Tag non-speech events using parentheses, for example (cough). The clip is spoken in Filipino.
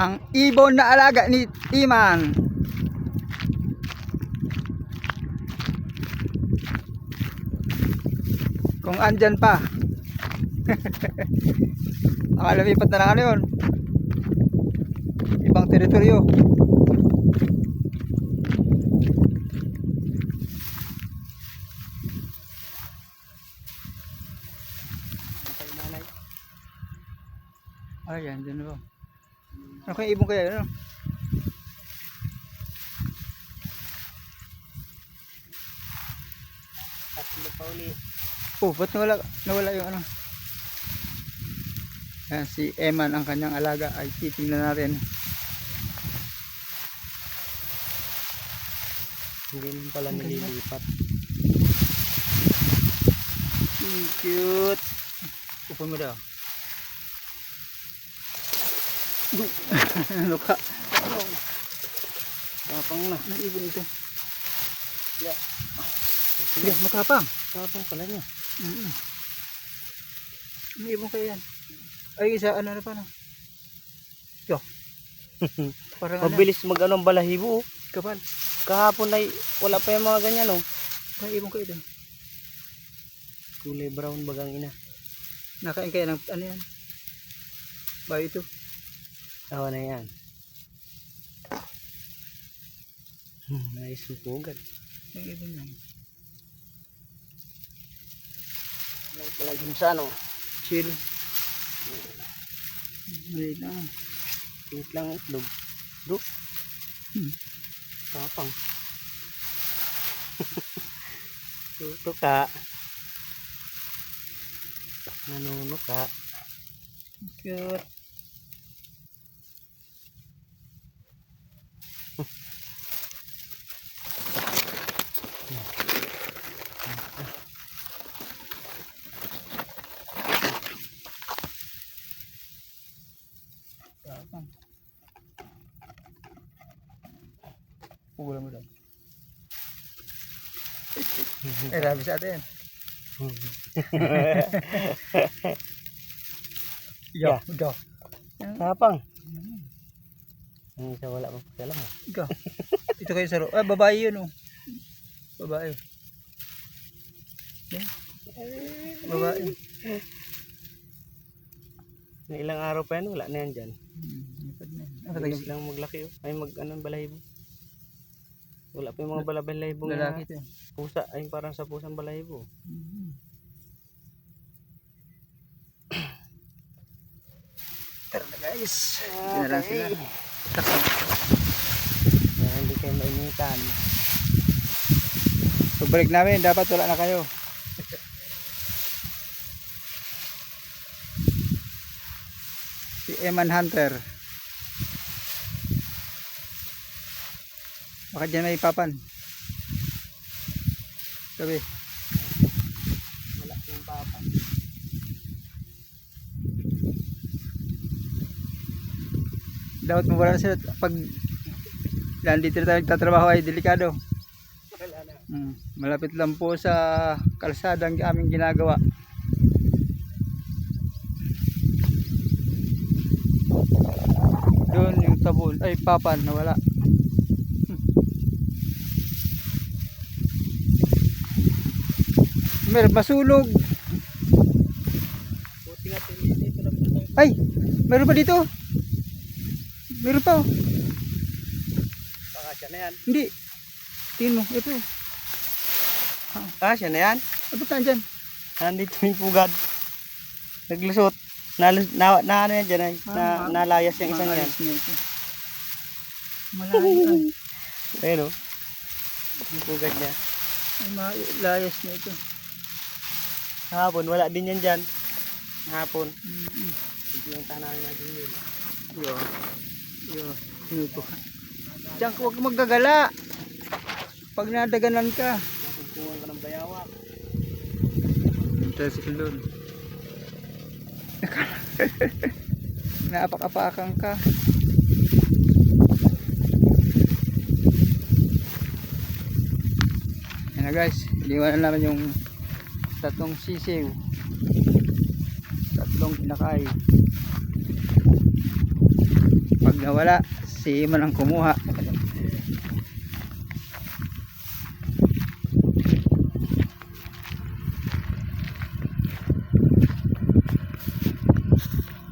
Ang ibon na alaga ni Iman. Kung andyan pa. (laughs) Nakalamipat na lang ano yun. Ibang teritoryo. Kay nanay. Ay, yan, dyan ba? Ano kaya ibon kaya? Ano? Tatlo pa uli. Oh, ba't nawala, nawala yung ano? Ayan, si Eman ang kanyang alaga ay titingnan natin. Hindi mo pala nililipat. Cute. Upon mo daw. Ano ka? Tapang na. Anong ibon ito? Yeah. Sige, matapang. Tapang pala niya. Mm -hmm. Ano ibon kaya yan? Ay, isa, ano na pa na? Yo. (laughs) Parang ano, Mabilis mag ano balahibo. oh. kapal. Kahapon ay wala pa yung mga ganyan oh. Parang ibon kaya ito. Kulay brown bagang ina. Nakain kaya ng, ano yan? Bayo ito. Awa na yan. Hmm, nice supugan. Ang ibon yan. Pala dun sa ano? Chill. Maliit na. Pink lang itlog. Do. Hmm. Tapang. (laughs) Tuto ka. Nanuno ka. Cute. Pugulan mo daw. Eh, rabi sa atin. Yo, go. Tapang. Ang isa wala pa pakialam. Go. Ito kayo sa ro. Ah, babae yun oh. Babae. Yan. Babae. Na ilang araw pa yan, wala na yan dyan. Hmm, katagal- lang maglaki oh. Ay mag ano balahibo. Wala pa yung mga balabalahibong Lalaki na ito. eh. pusa. Ay parang sa pusang balahibo. Mhm. (clears throat) Tara na guys. Hindi na lang sila. Kaya hindi kayo mainitan. Pagbalik namin, dapat wala na kayo. (laughs) si Eman Hunter. Baka dyan may papan. Sabi, Wala yung papa. dapat mawala na sila pag nandito na tayo nagtatrabaho ay delikado. Wala na. Mm, malapit lang po sa kalsada ang aming ginagawa. Doon yung tabon, ay papan nawala. Hmm. Mer, punta. Ay, meron pa dito. Meron pa oh. Baka siya na yan. Hindi. Tingin mo, ito. Ah, siya na yan. Ano ba dyan? Nandito yung pugad. Naglusot. Na, na, na ano yan dyan ay. Ah, Na, nalayas yung isang yan. Malayo. (laughs) Ayun o. Yung pugad niya. Ay, malayas na ito. Hapon, wala din yan dyan. Hapon. Hindi yung tanawin natin yun. Yo. Yo. Sinuto ka. Diyan huwag ka maggagala. Pag nadaganan ka. Nakukuhan ka ng bayawak. Yung tricycle doon. (laughs) Naapak-apakan ka. Yan na guys. Iniwanan namin yung tatlong sisiw. Tatlong inakay. Pag nawala. Si Iman ang kumuha.